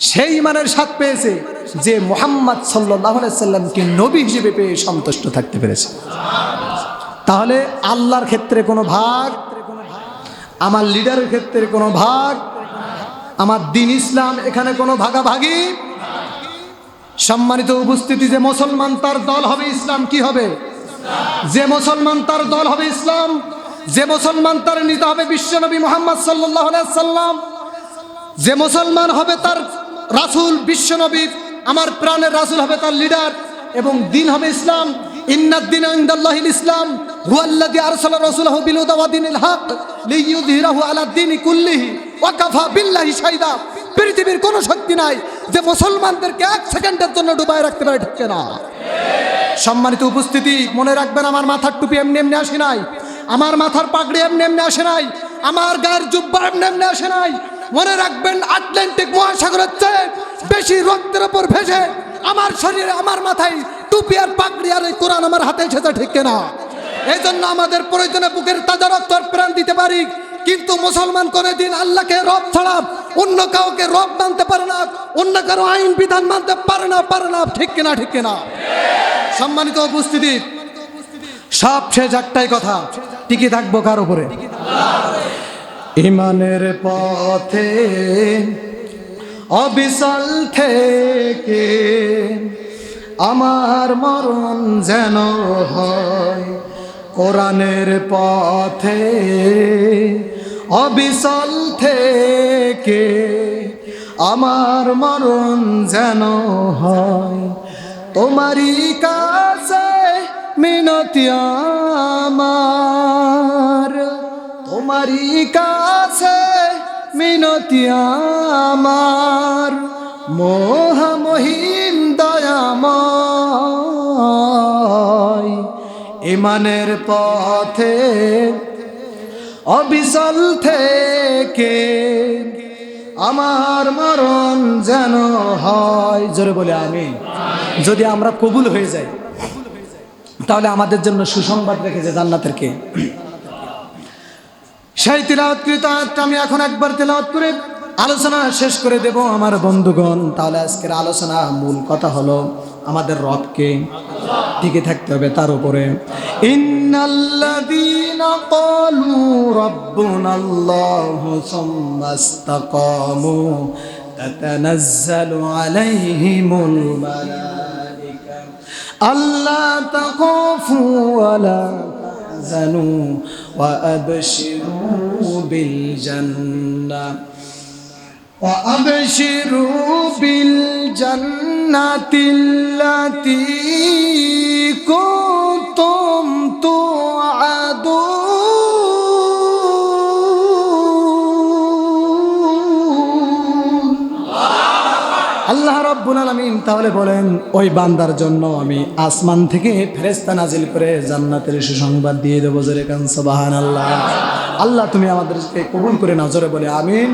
সেই ইমানের স্বাদ পেয়েছে যে মোহাম্মদ সাল্লাহ সাল্লামকে নবী হিসেবে পেয়ে সন্তুষ্ট থাকতে পেরেছে। তাহলে আল্লাহর ক্ষেত্রে কোনো ভাগ, আমার লিডারের ক্ষেত্রে কোনো ভাগ, আমার দিন ইসলাম এখানে কোনো ভাগাভাগি? সম্মানিত উপস্থিতি, যে মুসলমান তার দল হবে ইসলাম, কি হবে? যে মুসলমান তার দল হবে ইসলাম, যে মুসলমান তার নিতে হবে বিশ্বনবী মোহাম্মদ সাল্লাহ সাল্লাম, যে মুসলমান হবে তার রাসূল বিশ্বনবী আমার প্রাণের রাসুল হবে তার লিডার এবং দিন হবে ইসলাম। ইন্নাদ্দিন ইনদাল্লাহিল ইসলাম। হুয়াল্লাযী আরসালা রাসূলাহু বিল হুদা ওয়া দীনিল হক লিইয়ুযহিরাহু আলা দ্বীনি কুল্লিহি ওয়া কাফা বিল্লাহি শাহিদা পৃথিবীর কোনো শক্তি নাই যে মুসলমানদেরকে এক সেকেন্ডের জন্য ডুবায় রাখতে পারে ঠিক না। সম্মানিত উপস্থিতি, মনে রাখবেন আমার মাথার টুপি এমনি এমনি আসে নাই। আমার মাথার পাগড়ি এমনি এমনি আসে নাই। আমার গায়ের জুব্বা এমনি এমনি আসে নাই। মনে রাখবেন, আটলান্টিক মহাসাগরের চেয়ে বেশি রক্তের ওপর ভেসে আমার শরীরে, আমার মাথায় টুপি আর পাগড়ি আর এই কোরআন আমার হাতে এসেছে, ঠিক না এই জন্য আমাদের প্রয়োজনে বুকের তাজা রক্ত প্রাণ দিতে পারি। কিন্তু মুসলমান কোনোদিন আল্লাহকে রব ছাড়া অন্য কাউকে রব মানতে পারে না, অন্য কারও আইন, বিধান মানতে পারে না পারে না, ঠিক কিনা ঠিক কিনা? সম্মানিত উপস্থিতি, সব শেষ একটাই কথা টিকে থাকব কার উপরে? ইমানের পথে অবিচল থেকে আমার মরণ যেন হয়। কোরআনের পথে অবিচল থেকে আমার মরণ যেন হয়। তোমারই কাছে মিনতি আমার। তোমারই কাছে মিনতি আমার। মোহমহিম দয়াময়। ইমানের পথে অবিচল থেকে আমার মরণ যেন হয়। জোরে বলে আমি যদি আমরা কবুল হয়ে যাই, তাহলে আমাদের জন্য সুসংবাদ রেখেছে জান্নাতের কে? সেই তিলাওয়াতকৃত আয়াতটা আমি এখন একবার তেলাওয়াত করে আলোচনা শেষ করে দেব আমার বন্ধুগণ। তাহলে আজকের আলোচনা মূল কথা হলো আমাদের রবকে টিকে থাকতে হবে তার উপরে। ইন্নাল্লাযীনা ক্বালু রাব্বুনাল্লাহু সুম্মা ইসতাকামু তাতানাজ্জালু আলাইহিমুল মালাইকা। আল্লা তাখাফু ওয়ালা تحزنوا وأبشروا بالجنة وأبشروا بالجنة التي كنتم আল্লাহ রব্বুল আলামিন তাহলে বলেন, ওই বান্দার জন্য আমি আসমান থেকে ফেরেস্তা নাজিল করে জান্নাতের সুসংবাদ দিয়ে দেবো জোরে কান সুবহানাল্লাহ। আল্লাহ তুমি আমাদেরকে কবুল করে নজরে বলে আমিন।